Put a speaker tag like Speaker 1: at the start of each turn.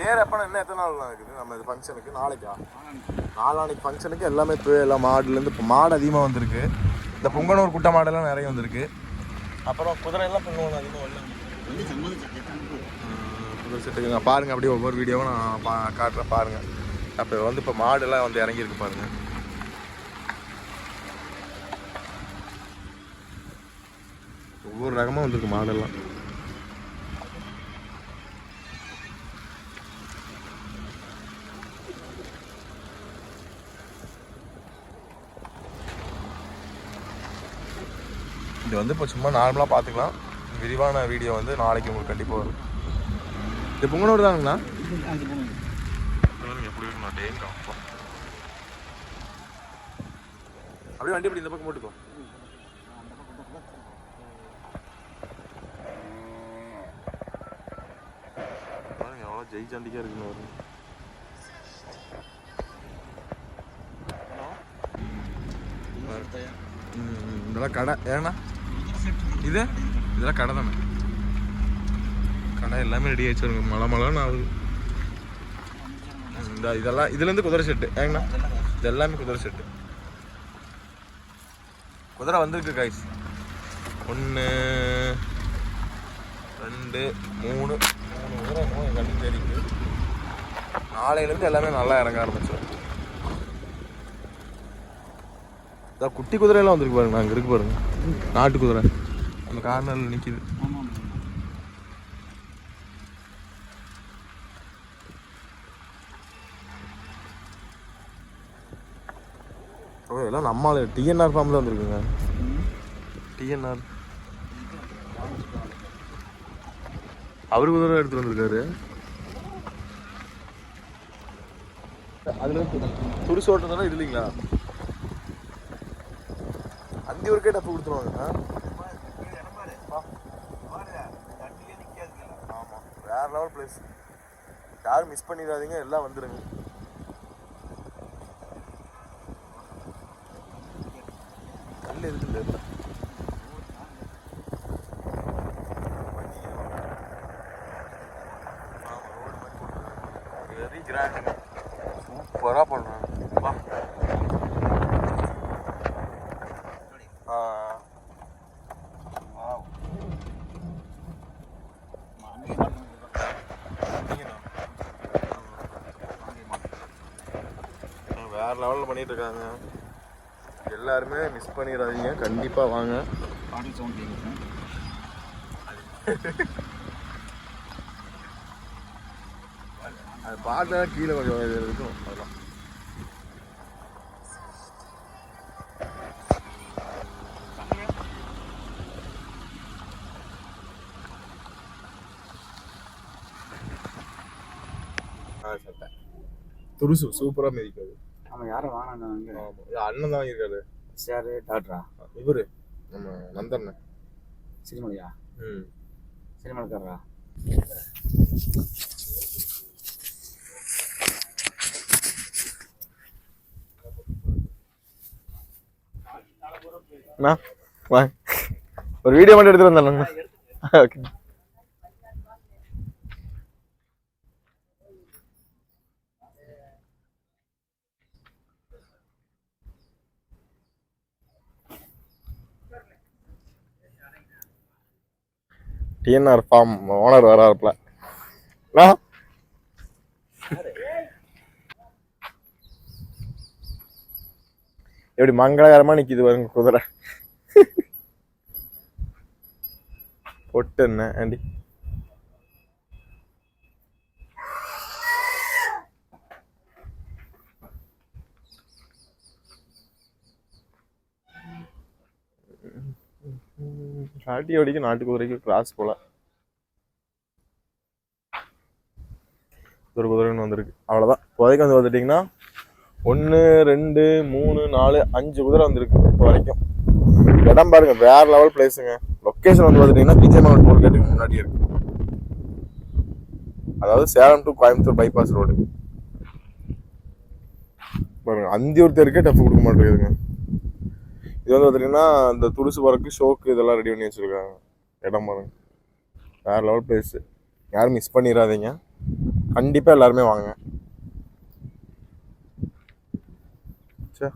Speaker 1: தேர் எப்போ இன்னும் எத்தனை நாள் இருக்குது நம்ம இது ஃபங்க்ஷனுக்கு நாளைக்கா? நாளானைக்கு ஃபங்க்ஷனுக்கு எல்லாமே இப்போ எல்லாம் மாடுலேருந்து இப்போ மாடு அதிகமாக வந்திருக்கு. இந்த பொங்கனூர் குட்டை மாடெல்லாம் நிறைய வந்திருக்கு. அப்புறம் குதிரையெல்லாம் பொங்கல் அதிகமாக குதிரை செட்டுங்க பாருங்கள் அப்படியே ஒவ்வொரு வீடியோவும் நான் பா காட்டுறேன் பாருங்கள் அப்போ வந்து இப்போ மாடெல்லாம் வந்து இறங்கியிருக்கு பாருங்கள் ஒவ்வொரு ரகமாக வந்திருக்கு மாடெல்லாம். இது வந்து இப்போ சும்மா நார்மலாக பார்த்துக்கலாம் விரிவான வீடியோ வந்து நாளைக்கு உங்களுக்கு கண்டிப்பாக வரும். இது பொங்கனூர் தாங்கண்ணா எப்படி அப்படியே வண்டி அப்படி இந்த பக்கம் போட்டுக்கோ. எவ்வளோ ஜெய் சாண்டிக்காக இருக்குன்னு இதெல்லாம் கடை. ஏண்ணா இது? இதெல்லாம் கடை தானே. கடை எல்லாமே ரெடி ஆயிடுச்சு பாருங்க. மழை மழைன்னு ஆகுது. இந்த இதெல்லாம் இதுலேருந்து குதிரை செட்டு ஏங்கண்ணா? இது எல்லாமே குதிரை செட்டு குதிரை வந்திருக்கு காய்ஸ் ஒன்று ரெண்டு மூணு. மூணு குதிரை மூணு என் தெரியுது. நாளையிலேருந்து எல்லாமே நல்லா இறங்க ஆரம்பிச்சு இதான் குட்டி குதிரையெல்லாம் வந்துருக்கு பாருங்க. அங்கே இருக்கு பாருங்க. நாட்டு குதிரை. அந்த கார்னரில் நிற்கிது ஓ எல்லாம் நம்மளால டிஎன்ஆர் ஃபார்மில் வந்துருக்குங்க. டிஎன்ஆர் அவரு குதிரை எடுத்துட்டு வந்திருக்காரு. அதுல துடிசு ஓட்டுறதுனா இது இல்லைங்களா? அந்தி ஒரு கேட்ட கொடுத்துருவாங்க. ஆமாம் வேற லெவல் பிளேஸ் யாரும் மிஸ் பண்ணிடாதீங்க எல்லாம் வந்துருங்க. கல் இருக்குது சூப்பராக பண்ணுறேன் வேற லெவலில் பண்ணிட்டு இருக்காங்க எல்லாருமே மிஸ் பண்ணிடாதீங்க. கண்டிப்பாக வாங்க.
Speaker 2: பாட்டி சவுண்ட்
Speaker 1: அது பார்த்தா கீழே கொஞ்சம் இது இருக்கும். அதெல்லாம் துருசு சூப்பராக மிதிக்காது
Speaker 2: அவன் யாரும் வாங்கினாங்க
Speaker 1: இது அண்ணன் தான் இருக்காரு.
Speaker 2: சார் டாக்டரா?
Speaker 1: இவரு. நம்ம நந்தண்ணன்.
Speaker 2: சிறுமலையா
Speaker 1: ம்.
Speaker 2: சிறுமலைக்காரரா
Speaker 1: அண்ணா வா ஒரு வீடியோ மட்டும் எடுத்துட்டு வந்தேன் ஓகே. டிஎன்ஆர் ஃபார்ம் ஓனர் வராருப்ல எப்படி மங்களகரமாக நிற்கிது பாருங்க குதிரை. பொட்டு என்ன ஆண்டி காட்டி வடிக்கும் நாட்டு குதிரைக்கு கிராஸ் போல. ஒரு குதிரைன்னு வந்திருக்கு. அவ்வளோதான் இப்போதைக்கு வந்து பார்த்துட்டிங்கன்னா ஒன்று ரெண்டு மூணு நாலு அஞ்சு குதிரை வந்திருக்கு இப்போ வரைக்கும். இடம் பாருங்க வேற லெவல் பிளேஸுங்க லொக்கேஷன் வந்து பார்த்துட்டிங்கன்னா பிஜேமன் டோல்கேட்டுக்கு முன்னாடி இருக்கு. அதாவது Salem to Coimbatore bypass road பாருங்க அந்தியூர் தெருக்கே டஃப் கொடுக்க மாட்டேங்குதுங்க. இது வந்து பார்த்திங்கன்னா இந்த துடுசு பறக்கு ஷோக்கு இதெல்லாம் ரெடி பண்ணி வச்சுருக்காங்க. இடம் பாருங்க. வேறு லெவல் பிளேஸு யாரும் மிஸ் பண்ணிடாதீங்க கண்டிப்பாக எல்லாருமே வாங்க. சே